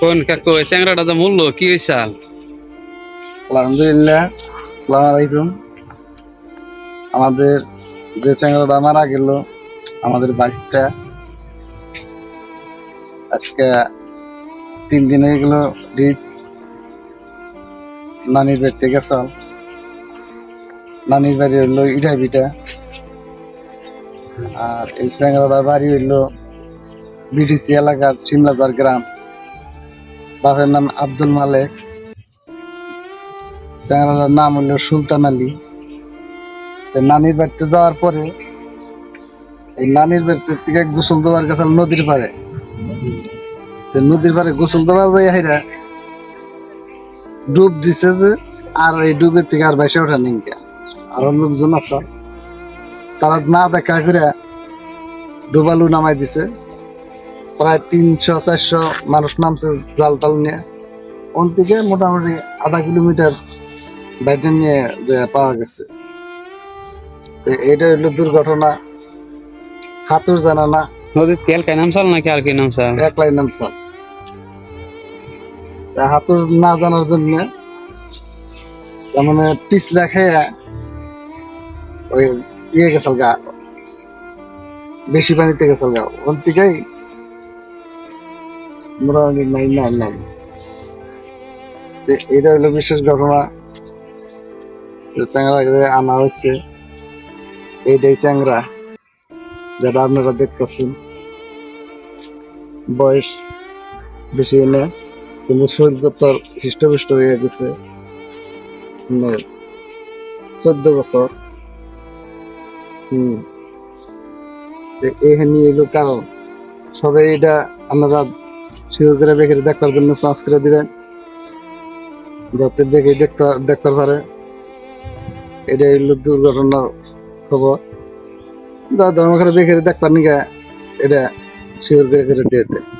কোন কাকু, এই চ্যাংরাটা যে মূল্য, কি হয়েছে আলহামদুলিল্লাহ, সালাম আলাইকুম। আমাদের যে চ্যাংড়াটা মারা গেল, আমাদের বাইশটা আজকে তিন দিন হয়ে গেল ঈদ নানির বাড়িতে গেছাল নানির বাড়ি হইল ইটা বিটা আর এই চ্যাংড়াটা বাড়ি হইল বিটিসি এলাকার সিমলাজার গ্রাম। বাপের নাম আব্দুল মালেক। চ্যাংড়াটার নাম হলো সুলতান আলী। নানির বাড়িতে যাওয়ার পরে এই নানির বাড়িতে থেকে গোসল দেওয়ার গেছে নদীর পারে নদীর পারে গোসল দেওয়ার যাই হাইরা ডুব দিছে যে আর এই ডুবের থেকে আর বাইসে ওঠা নিঙ্কা আর লোকজন আছে। তারা না দেখা করে ডুবালু নামাই দিছে। প্রায় তিনশো চারশো মানুষ নামছে জাল টাল নিয়ে। ওন থেকে মোটামুটি আধা কিলোমিটার বাইরে নিয়ে যে পাওয়া গেছে। এটা হইল দুর্ঘটনা। হাতুর জানা না। নদীর তেল কাই নামছাল নাকি আর কি নামছাল? একলাই নামছাল। হাতুর না জানার জন্য মানে পিছলা খেয়ে ওই ইয়ে গেছাল গা বেশি পানিতে গেছাল গা। ওখান থেকেই মোটামুটি নাই নাই নাই এটা হলো বিশেষ ঘটনা। চ্যাংরা আনা হয়েছে। এইটাই চ্যাংরা, যেটা আপনারা দেখতেছেন। বয়স বেশি না কিন্তু শরীর তোর হৃষ্টপুষ্ট হয়ে গেছে। মানে চোদ্দ বছর। হম। এখানে এলো কারণ। সবাই এটা আপনারা শিওর বেকারি দেখার জন্য চার্জ করে দিবেন। যাতে বেকারি দেখতে দেখতে পারে। এটা হলো দুর্ঘটনার খবর। দাদা আমার বেকারি দেখবার নিকা এটা করে করে দিয়ে দেয়